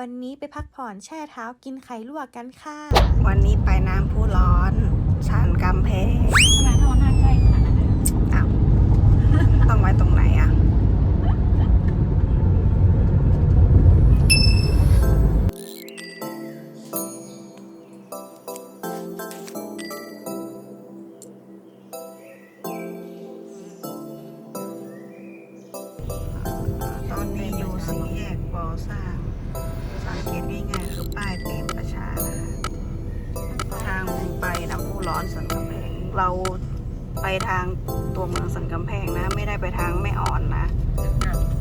วันนี้ไปพักผ่อนแช่เท้ากินไข่ลวกกันค่ะ วันนี้ไปน้ำพุร้อนชานกำแพงทำไมถ้ามันน่าใกล้ขนาดนั้นเลยอ้าวต้องไว้ตรงไหนอะตอนนี้อยู่สี่แยกบอสร้าง สังเกตง่ายๆคือป้ายเปรมประชานะคะทางไปน้ำพุร้อนสันกำแพงเราไปทางตัวเมืองสันกำแพงนะ ไม่ได้ไปทางแม่อ่อนนะ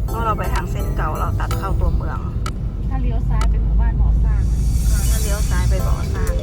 เพราะเราไปทางเส้นเก่าเราตัดเข้าตัวเมือง ถ้าเลี้ยวซ้ายเป็นหมู่บ้านหมอสร้างถ้าเลี้ยวซ้ายไปบ่อสร้าง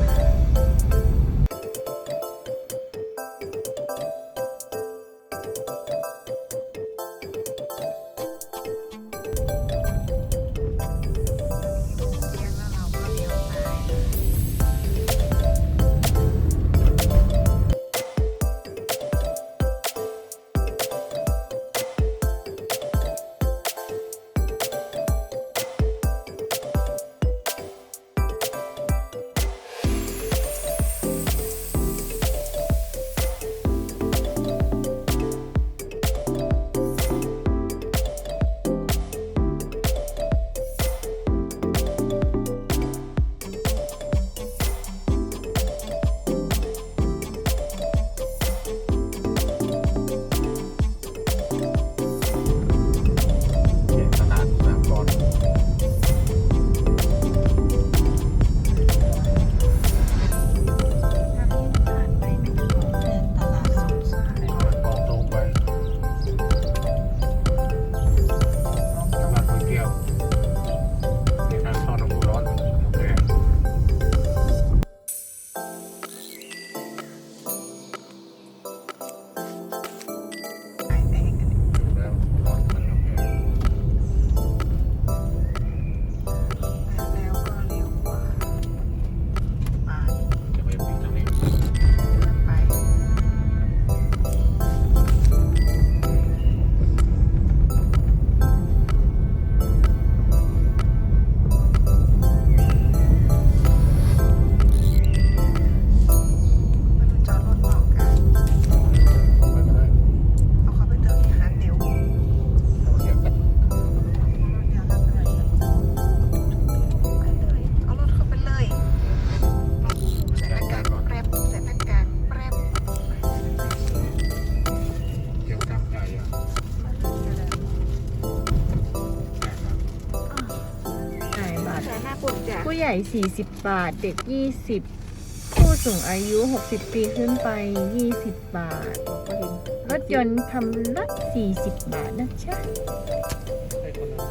40 บาท เด็ก 20 ผู้สูงอายุ 60 ปีขึ้นไป 20 บาท รถยนต์คำละ40 บาทนะจ๊ะให้คนละ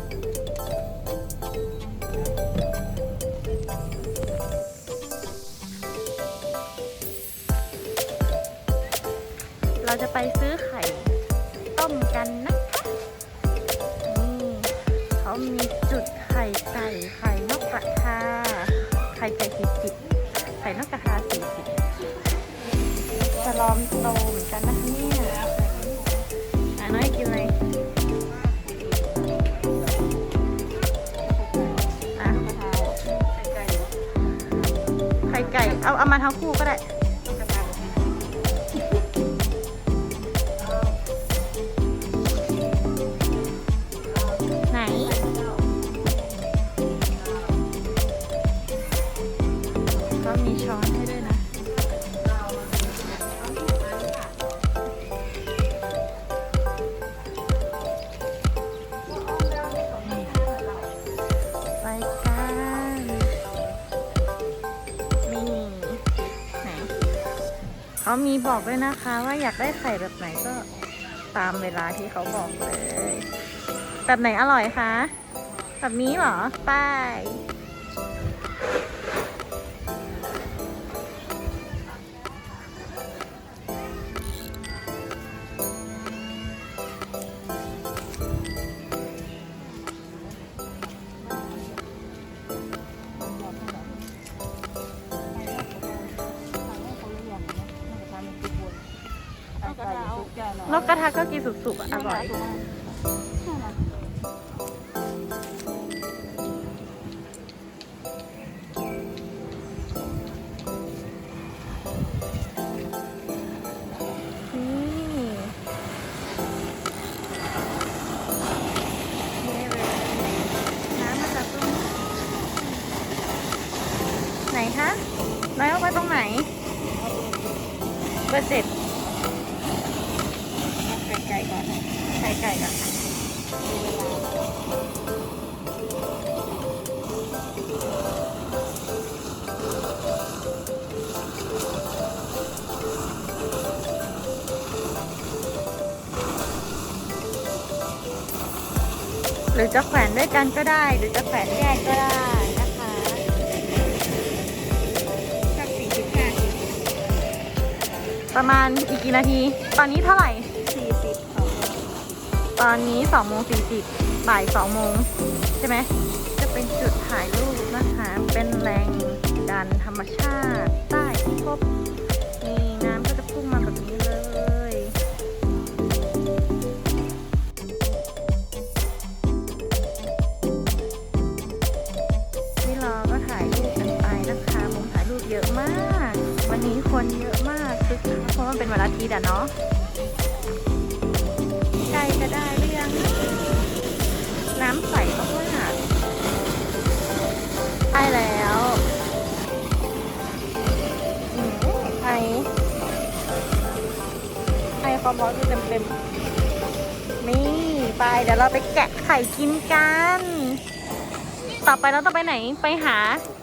เราจะไปซื้อไข่ต้มกันนะคะนี่เขามีจุดไข่ไก่ไข่นกกระท มโตเหมือนกันนะเนี่ยอะน้อยกินอะไรอะไข่ไก่ เอาเอามาทั้งคู่ก็ได้ เขามีบอกด้วยนะคะ ว่าอยากได้ไข่แบบไหนก็ตามเวลาที่เขาบอกเลย แบบไหนอร่อยคะ แบบนี้เหรอ ไปายนกระทะก็กินสุกๆอะอร่อย รือจะแขวนด้วยกันก็ได้ หรือจะแขวนแยกก็ได้นะคะสักสี่สิบห้าสิบประมาณอีกกี่นาที ตอนนี้เท่าไหร่สี่สิบตอนนี้2โมง40บ่าย2โมงใช่ไหมจะเป็นจุดถ่ายรูปนะคะ เป็นแรงดันธรรมชาติ ใต้พิภพะมันเป็นวันอาทิตย์อะเนาะใกล้จะได้หรือยัง น้ำใสมากๆใช่แล้วอืมไอไอความร้อนคือเต็มๆนี่ไปเดี๋ยวเราไปแกะไข่กินกัน ต่อไปเราต้องไปไหน ไปหา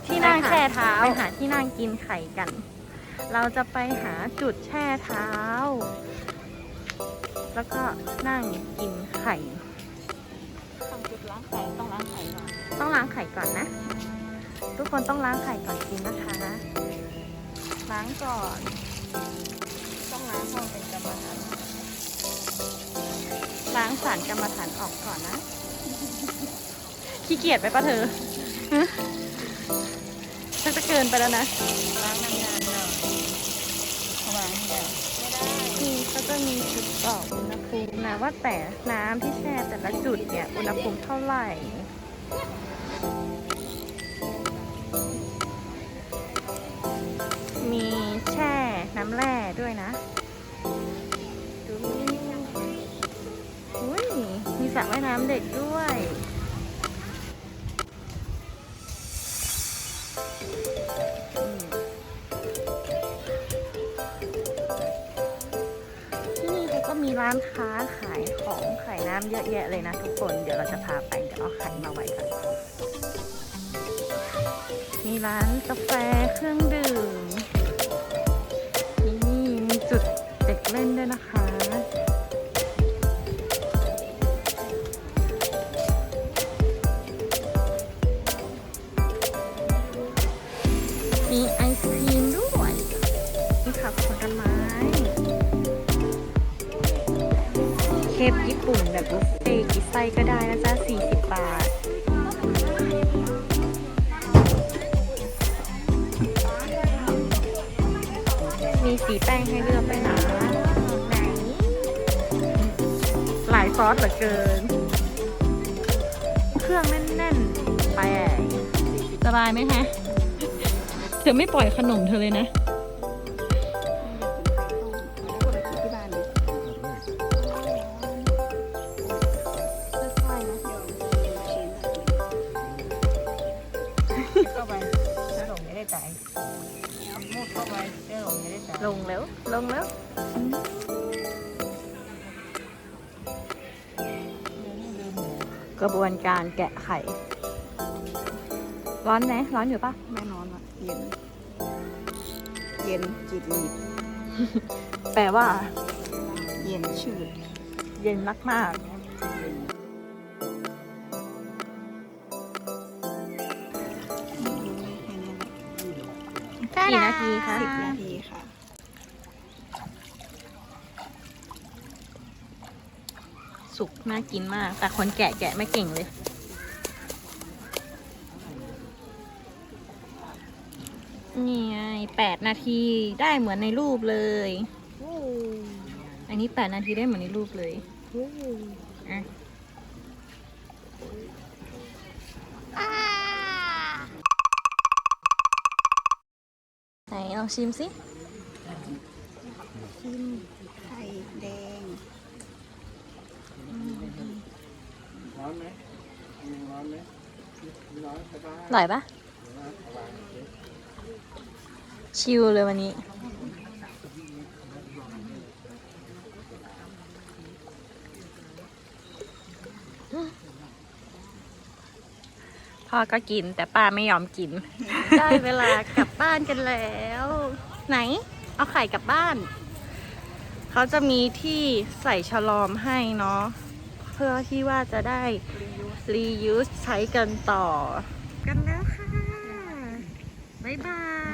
ที่นั่งแช่เท้า ไปหาที่นั่งกินไข่กัน เราจะไปหาจุดแช่เท้า แล้วก็นั่งกินไข่ ต้องจุดล้างไข่ต้องล้างไข่ก่อนต้องล้างไข่ก่อนนะ ทุกคนต้องล้างไข่ก่อนกินนะคะ ล้างก่อน ต้องล้างห้องเป็นกรรมฐานล้างสารกรรมฐานออกก่อนนะ ขี้เกียจไปปะเธอฮะชักจะเกินไปแล้วนะล้างนานๆห นี่เขาจะมีจุดบอกอุณหภูมินะว่าแต่น้ำที่แช่แต่ละจุดเนี่ยอุณหภูมิเท่าไหร่มีแช่น้ำแร่ด้วยนะ ดูอุ้ยมีสระว่ายน้ำเด็กด้วย มีร้านค้าขายของขายน้ำเยอะแยะเลยนะทุกคน เดี๋ยวเราจะพาไป เดี๋ยวเอาไข่มาไว้กันมีร้านกาแฟเครื่องดื่มนี่มีจุดเด็กเล่นด้วยนะคะ มีแป้งให้เลือกด้วยนะไหนหลายซอสเหลือเกิน เครื่องแน่นๆ ไปสบายไหมคะ เธอไม่ปล่อยขนมเธอเลยนะ กระบวนการแกะไข่ ร้อนไหมร้อนอยู่ปะแน่นอนว่ะเย็น เย็นจิตหนีบแปลว่า เย็นชืด เย็นมากแค่นี้แหละๆกี่นาทีคะสิบนาทีค่ะ สุกน่ากินมาก แต่คนแกะแกะไม่เก่งเลย นี่ไงแปดนาทีได้เหมือนในรูปเลย อันนี้แปดนาทีได้เหมือนในรูปเลยอะไหนลองชิมสิชิมไข่แดง ร้อนไหมร้อนไหมร้อนสบายอร่อยปะชิลเลยวันนี้ พ่อก็กินแต่ป้าไม่ยอมกิน ได้เวลากลับบ้านกันแล้ว ไหน เอาไข่กลับบ้าน เขาจะมีที่ใส่ฉลอมให้เนาะ เพื่อที่ว่าจะได้รียูสใช้กันต่อ กันแล้วค่ะ บ๊ายบาย